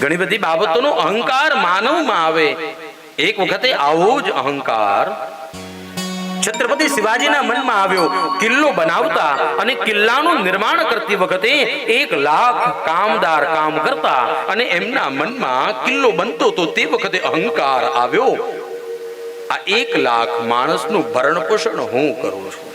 ઘણી બધી બાબતોનો અહંકાર માનવમાં આવે. એક વખતે આવો જ અહંકાર. છત્રપતિ શિવાજીના મનમાં આવ્યો. કિલ્લો બનાવતા અને કિલ્લાનું નિર્માણ કરતી વખતે એક લાખ કામદાર કામ કરતા અને એમના મનમાં કિલ્લો બનતો તો તે વખતે અહંકાર આવ્યો. આ એક લાખ માણસનું ભરણ પોષણ હું કરું છું.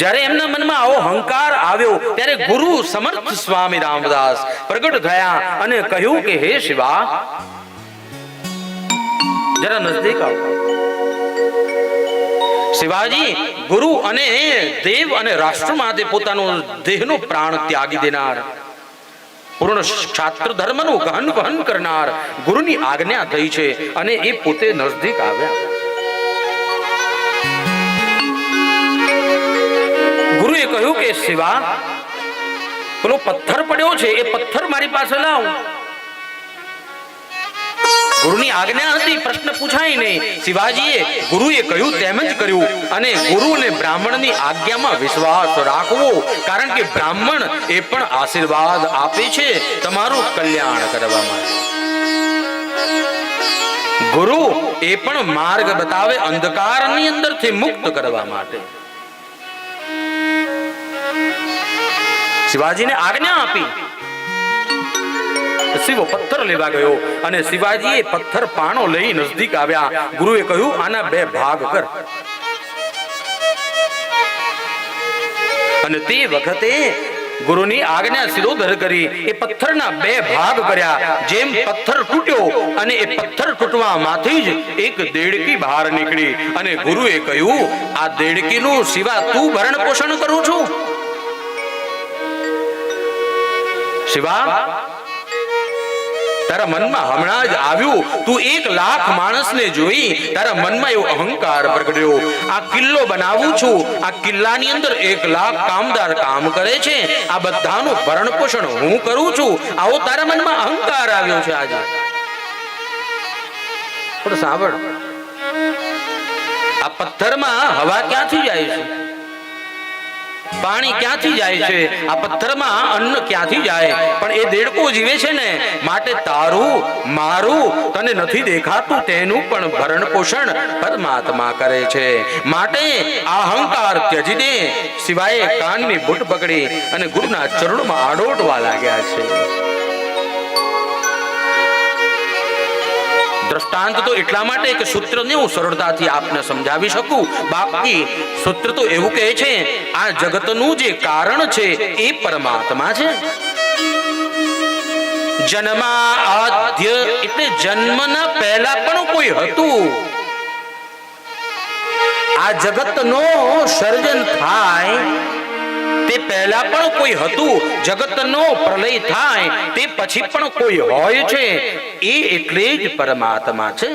જ્યારે એમના મનમાં આવો હંકાર આવ્યો, ત્યારે ગુરુ સમર્થ સ્વામી રામદાસ પ્રગટ થયા અને કહ્યું કે, હે શિવા, જરા નજદીક આવો. શિવાજી, ગુરુ અને દેવ અને રાષ્ટ્ર માટે પોતાનો દેહનો પ્રાણ ત્યાગી દેનાર, પૂર્ણ ક્ષાત્ર ધર્મનું ગહન વહન કરનાર ગુરુની આજ્ઞા થઈ છે અને એ પોતે નજદીક આવ્યા. કહ્યું કે, શિવા, પેલો પથ્થર પડ્યો છે, એ પથ્થર મારી પાસે લાવ. ગુરુની આજ્ઞા હતી, પ્રશ્ન પૂછાય નહીં. શિવાજીએ ગુરુએ કહ્યું તેમ જ કર્યું અને ગુરુ અને બ્રાહ્મણની આજ્ઞામાં વિશ્વાસ રાખવો, કારણ કે બ્રાહ્મણ એ પણ આશીર્વાદ આપે છે તમારું કલ્યાણ કરવા માટે ગુરુ એ પણ માર્ગ બતાવે અંધકારની અંદરથી મુક્ત કરવા માટે. શિવાજીને આજ્ઞા આપી. શિવ પથ્થર લેવા ગયો અને શિવાજીએ પથ્થર પાણો લઈ નજદીક આવ્યા. ગુરુએ કહ્યું, આના બે ભાગ કર. અને તે વખતે ગુરુની આજ્ઞા શિરોધર કરી. એ પથ્થરના બે ભાગ કર્યા. જેમ પથ્થર તૂટ્યો અને એ પથ્થર તૂટવામાંથી જ એક દેડકી બહાર નીકળી. અને ગુરુએ કહ્યું, આ દેડકીનું શિવા તું ભરણ પોષણ કરું છું. શિવા, તારા મનમાં હમણાં જ આવ્યું. તું એક લાખ માણસને જોઈ, તારા મનમાં એવો અહંકાર પ્રગટ્યો. આ કિલ્લો બનાવું છું. આ કિલ્લાની અંદર એક લાખ કામદાર કામ કરે છે. આ બધાનું ભરણ પોષણ હું કરું છું. આવો તારા મનમાં અહંકાર આવ્યો છે આજે. પણ સાંભળ, આ પથ્થરમાં હવા ક્યાંથી જાય છે? પાણી ક્યાંથી જાય છે? આ પથ્થરમાં અન્ન ક્યાંથી જાય? પણ એ દેડકું જીવે છે ને, માટે તારું, મારું તને નથી દેખાતું, તેનું પણ ભરણ પોષણ પરમાત્મા કરે છે. માટે અહંકાર ત્યજી દે સિવાય કાનની બૂટ પકડી અને ગુરુના ચરણોમાં આડોટવા લાગ્યા છે. દ્રષ્ટાંત તો એટલા માટે કે સૂત્રને હું સરળતાથી આપને સમજાવી શકું. બાકી સૂત્ર તો એવું કહે છે, આ જગતનું જે કારણ છે એ પરમાત્મા છે. જન્મા આદ્ય એટલે જન્મના પહેલા પણ કોઈ હતું. આ જગતનો સર્જન થાય તે પહેલા પણ કોઈ હતું, જગતનો પ્રલય થાય, તે પછી પણ કોઈ હોય છે. એ એટલે જ પરમાત્મા છે.